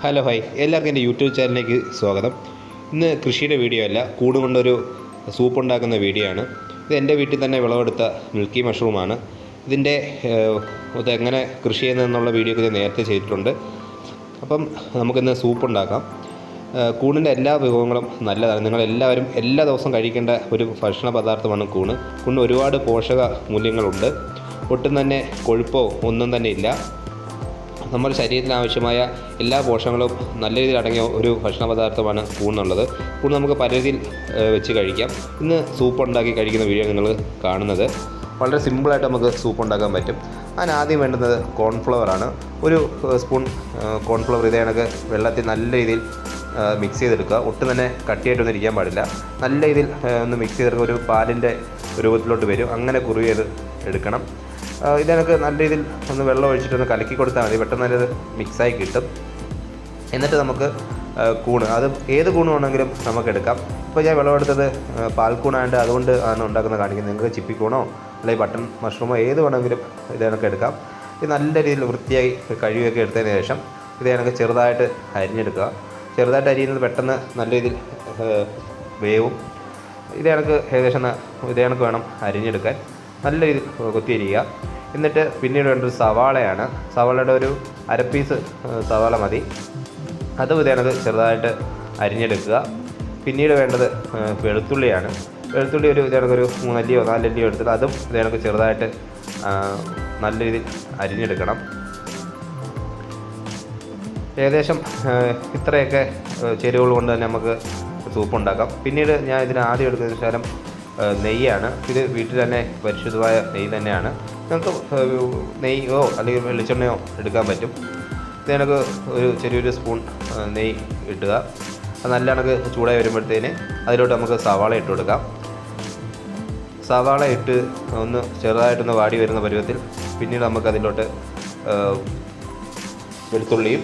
Hello hi എല്ലാവർക്കും എന്റെ YouTube ചാനലിലേക്ക് സ്വാഗതം. ഇന്ന് കൃഷിയുടെ വീഡിയോ അല്ല കൂട് കൊണ്ടൊരു സൂപ്പ് ഉണ്ടാക്കുന്ന വീഡിയോ ആണ്. ഇത് എന്റെ വീട്ടിൽ തന്നെ വിളവെടുത്ത മിൽക്കി മഷ്റൂമാണ്. ഇതിന്റെ എങ്ങനെ കൃഷി ചെയ്യുന്നതെന്നുള്ള വീഡിയോ ഒക്കെ ഞാൻ നേരത്തെ ചെയ്തിട്ടുണ്ട്. അപ്പം നമുക്കിന്ന് സൂപ്പ് ഉണ്ടാക്കാം കൂണിന്റെ എല്ലാ വിഭവങ്ങളും നല്ലതാണ്. നിങ്ങളെല്ലാവരും എല്ലാ ദിവസവും കഴിക്കേണ്ട ഒരു ഭക്ഷണ പദാർത്ഥമാണ് കൂണ്. കൂണിന് ഒരുപാട് പോഷക മൂല്യങ്ങളുണ്ട്. ഒട്ടും തന്നെ കൊഴുപ്പോ ഒന്നും തന്നെ ഇല്ല. നമ്മുടെ ശരീരത്തിന് ആവശ്യമായ എല്ലാ പോഷകങ്ങളും നല്ല രീതിയിൽ അടങ്ങിയ ഒരു ഭക്ഷണ പദാർത്ഥമാണ് കൂണെന്നുള്ളത് കൂൺ നമുക്ക് പല രീതിയിൽ വെച്ച് കഴിക്കാം. ഇന്ന് സൂപ്പ് ഉണ്ടാക്കി കഴിക്കുന്ന വീഡിയോ നിങ്ങൾ കാണുന്നത്. വളരെ സിമ്പിളായിട്ട് നമുക്ക് സൂപ്പ് ഉണ്ടാക്കാൻ പറ്റും. അതിന് ആദ്യം വേണ്ടുന്നത് കോൺഫ്ലവർ ആണ് ഒരു സ്പൂൺ കോൺഫ്ലവർ ഇതേ കണക്ക് വെള്ളത്തിൽ നല്ല രീതിയിൽ മിക്സ് ചെയ്തെടുക്കുക. ഒട്ടും തന്നെ കട്ടിയായിട്ടൊന്നും ഇരിക്കാൻ പാടില്ല. നല്ല രീതിയിൽ ഒന്ന് മിക്സ് ചെയ്തെടുക്കുക. ഒരു പാലിന്റെ രൂപത്തിലോട്ട് വരും. അങ്ങനെ കുറുകിയത് എടുക്കണം. ഇതിനൊക്കെ നല്ല രീതിയിൽ ഒന്ന് വെള്ളം ഒഴിച്ചിട്ടൊന്ന് കലക്കി കൊടുത്താൽ മതി. പെട്ടെന്ന് അതിനത് മിക്സായി കിട്ടും. എന്നിട്ട് നമുക്ക് കൂണ്. അത് ഏത് കൂണ് വേണമെങ്കിലും നമുക്ക് എടുക്കാം. ഇപ്പോൾ ഞാൻ വിളവെടുത്തത് എടുത്തത് പാൽക്കൂണായതുകൊണ്ട് അതുകൊണ്ട് ആണ് ഉണ്ടാക്കുന്നത് കാണിക്കുന്നത്. നിങ്ങൾക്ക് ചിപ്പിക്കൂണോ അല്ലെങ്കിൽ ബട്ടൺ മഷ്റൂമോ ഏത് വേണമെങ്കിലും ഇത് കണക്ക് എടുക്കാം. ഇത് നല്ല രീതിയിൽ വൃത്തിയായി കഴുകിയൊക്കെ എടുത്തതിന് ശേഷം ഇത് കണക്ക് ചെറുതായിട്ട് അരിഞ്ഞെടുക്കുക. ചെറുതായിട്ട് അരിയുന്നത് പെട്ടെന്ന് നല്ല രീതിയിൽ വേവും. ഇത് കണക്ക് ഏകദേശം ഇത് കണക്ക് വേണം അരിഞ്ഞെടുക്കാൻ. നല്ല ഒരു കുത്തിയിരിക്കുക. എന്നിട്ട് പിന്നീട് വേണ്ടത് സവാളയാണ്. സവാളയുടെ ഒരു അര പീസ് സവാള മതി. അത് ഇത് ചെറുതായിട്ട് അരിഞ്ഞെടുക്കുക. പിന്നീട് വേണ്ടത് വെളുത്തുള്ളിയാണ്. വെളുത്തുള്ളി ഒരു ഇത് ഒരു മൂന്നല്ലിയോ നാലല്ലിയോ എടുത്തിട്ട് അതും ഇതേണക്ക് ചെറുതായിട്ട് നല്ല രീതിയിൽ അരിഞ്ഞെടുക്കണം. ഏകദേശം ഇത്രയൊക്കെ ചേരുവകൾ കൊണ്ട് തന്നെ നമുക്ക് സൂപ്പ് ഉണ്ടാക്കാം പിന്നീട് ഞാൻ ഇതിന് ആദ്യം എടുക്കുന്ന ശേഷം നെയ്യാണ്. ഇത് വീട്ടിൽ തന്നെ പരിശുദ്ധമായ നെയ്യ് തന്നെയാണ്. നമുക്ക് നെയ്യോ അല്ലെങ്കിൽ വെളിച്ചെണ്ണയോ എടുക്കാൻ പറ്റും. ഇത് ഒരു ചെറിയൊരു സ്പൂൺ നെയ്യ് ഇട്ടുക അത് നല്ല കണക്ക് ചൂടായി വരുമ്പോഴത്തേന് അതിലോട്ട് നമുക്ക് സവാള ഇട്ട് കൊടുക്കാം. സവാള ഇട്ട് ഒന്ന് ചെറുതായിട്ടൊന്ന് വാടി വരുന്ന പരുവത്തിൽ പിന്നീട് നമുക്ക് അതിലോട്ട് വെളുത്തുള്ളിയും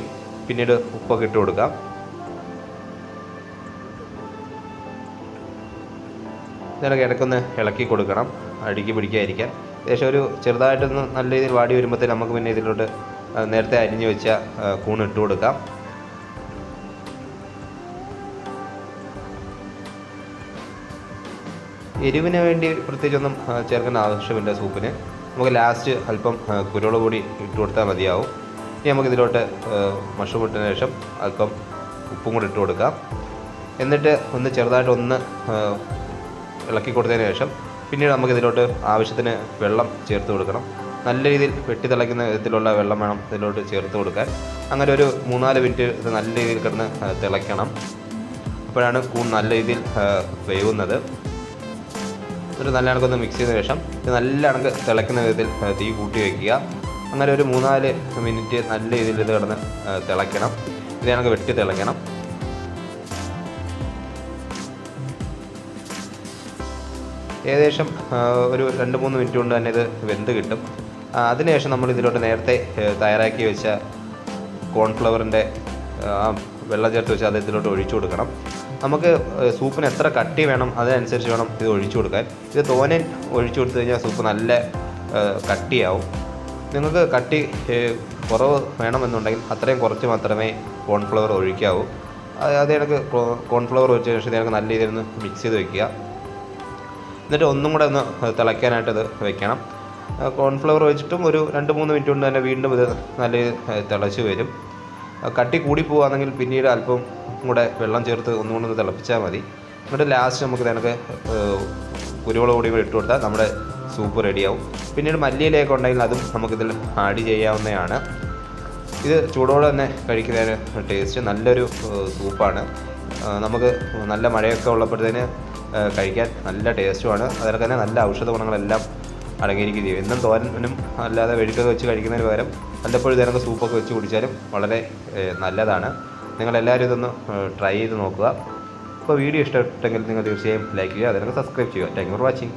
പിന്നീട് ഉപ്പൊക്കെ ഇട്ട് കൊടുക്കാം. ഇതിനൊക്കെ ഇടയ്ക്കൊന്ന് ഇളക്കി കൊടുക്കണം അടുക്കി പിടിക്കാതിരിക്കാൻ. ഏകദേശം ഒരു ചെറുതായിട്ടൊന്ന് നല്ല രീതിയിൽ വാടി വരുമ്പോഴത്തേന് നമുക്ക് പിന്നെ ഇതിലോട്ട് നേരത്തെ അരിഞ്ഞു വെച്ച കൂണ് ഇട്ട് കൊടുക്കാം. എരിവിന് വേണ്ടി പ്രത്യേകിച്ചൊന്നും ചേർക്കേണ്ട ആവശ്യമില്ല സൂപ്പിന്. നമുക്ക് ലാസ്റ്റ് അല്പം കുരുള കൂടി ഇട്ട് കൊടുത്താൽ മതിയാവും. ഇനി നമുക്ക് ഇതിലോട്ട് മഷ്റൂം ഇട്ടതിന് ശേഷം അല്പം ഉപ്പും കൂടി ഇട്ട് കൊടുക്കാം. എന്നിട്ട് ഒന്ന് ചെറുതായിട്ട് ഒന്ന് ആ, ഇളക്കി കൊടുത്തതിന് ശേഷം പിന്നീട് നമുക്ക് ഇതിലോട്ട് ആവശ്യത്തിന് വെള്ളം ചേർത്ത് കൊടുക്കണം. നല്ല രീതിയിൽ വെട്ടി തിളയ്ക്കുന്ന വിധത്തിലുള്ള വെള്ളം വേണം ഇതിലോട്ട് ചേർത്ത് കൊടുക്കാൻ. അങ്ങനെ ഒരു മൂന്നാൽ മിനിറ്റ് ഇത് നല്ല രീതിയിൽ കിടന്ന് തിളയ്ക്കണം. അപ്പോഴാണ് കൂൺ നല്ല രീതിയിൽ വേവുന്നത്. ഒരു നല്ല കണക്കൊന്ന് മിക്സ് ചെയ്തതിന് ശേഷം ഇത് നല്ല കണക്ക് തിളയ്ക്കുന്ന വിധത്തിൽ തീ കൂട്ടി വയ്ക്കുക. അങ്ങനെ ഒരു മൂന്നാൽ മിനിറ്റ് നല്ല രീതിയിൽ ഇത് കിടന്ന് തിളയ്ക്കണം. ഇത് കണക്ക് വെട്ടി തിളയ്ക്കണം. ഏകദേശം ഒരു രണ്ട് മൂന്ന് മിനിറ്റ് കൊണ്ട് തന്നെ ഇത് വെന്ത് കിട്ടും. അതിനുശേഷം നമ്മൾ ഇതിലോട്ട് നേരത്തെ തയ്യാറാക്കി വെച്ച കോൺഫ്ലവറിന്റെ വെള്ളം ചേർത്ത് വെച്ച് അത് ഇതിലോട്ട് ഒഴിച്ചു കൊടുക്കണം. നമുക്ക് സൂപ്പിന് എത്ര കട്ടി വേണം അതിനനുസരിച്ച് വേണം ഇത് ഒഴിച്ചു കൊടുക്കാൻ. ഇത് തോനൻ ഒഴിച്ചു കൊടുത്തു കഴിഞ്ഞാൽ സൂപ്പ് നല്ല കട്ടിയാവും. നിങ്ങൾക്ക് കട്ടി കുറവ് വേണമെന്നുണ്ടെങ്കിൽ അത്രയും കുറച്ച് മാത്രമേ കോൺഫ്ലവർ ഒഴിക്കാവൂ. അത് കോൺഫ്ലവർ ഒഴിച്ച ശേഷം ഇതിനൊക്കെ നല്ല രീതിയിൽ മിക്സ് ചെയ്ത് വെക്കുക. എന്നിട്ട് ഒന്നും കൂടെ ഒന്ന് തിളയ്ക്കാനായിട്ട് ഇത് വെക്കണം കോൺഫ്ലവർ വെച്ചിട്ടും ഒരു രണ്ട് മൂന്ന് മിനിറ്റ് കൊണ്ട് തന്നെ വീണ്ടും ഇത് നല്ല തിളച്ച് വരും. കട്ടി കൂടി പോവുകയാണെങ്കിൽ പിന്നീട് അല്പം കൂടെ വെള്ളം ചേർത്ത് ഒന്നുകൂടെ ഒന്ന് തിളപ്പിച്ചാൽ മതി. എന്നിട്ട് ലാസ്റ്റ് നമുക്ക് ഇതിനൊക്കെ കുരുമുളക് പൊടി കൂടി ഇട്ട് കൊടുത്താൽ നമ്മുടെ സൂപ്പ് റെഡിയാവും പിന്നീട് മല്ലിയിലേക്ക് ഉണ്ടെങ്കിൽ അതും നമുക്കിതിൽ ആഡ് ചെയ്യാവുന്നതാണ്. ഇത് ചൂടോടെ തന്നെ കഴിക്കുന്നതിന് ടേസ്റ്റ് നല്ലൊരു സൂപ്പാണ് നമുക്ക് നല്ല മഴയൊക്കെ ഉള്ളപ്പോഴത്തേന് കഴിക്കാൻ നല്ല ടേസ്റ്റുമാണ്. അതിനൊക്കെ തന്നെ നല്ല ഔഷധ ഗുണങ്ങളെല്ലാം അടങ്ങിയിരിക്കുകയും എന്നും തോരനും അല്ലാതെ വെഴുക്കൊക്കെ വെച്ച് കഴിക്കുന്നതിന് പകരം വല്ലപ്പോഴും ഇതിനൊക്കെ സൂപ്പൊക്കെ വെച്ച് കുടിച്ചാലും വളരെ നല്ലതാണ്. നിങ്ങളെല്ലാവരും ഇതൊന്ന് ട്രൈ ചെയ്ത് നോക്കുക. അപ്പോൾ വീഡിയോ ഇഷ്ടപ്പെട്ടെങ്കിൽ നിങ്ങൾ തീർച്ചയായും ലൈക്ക് ചെയ്യുക അതിനൊക്കെ സബ്സ്ക്രൈബ് ചെയ്യുക. Thank for watching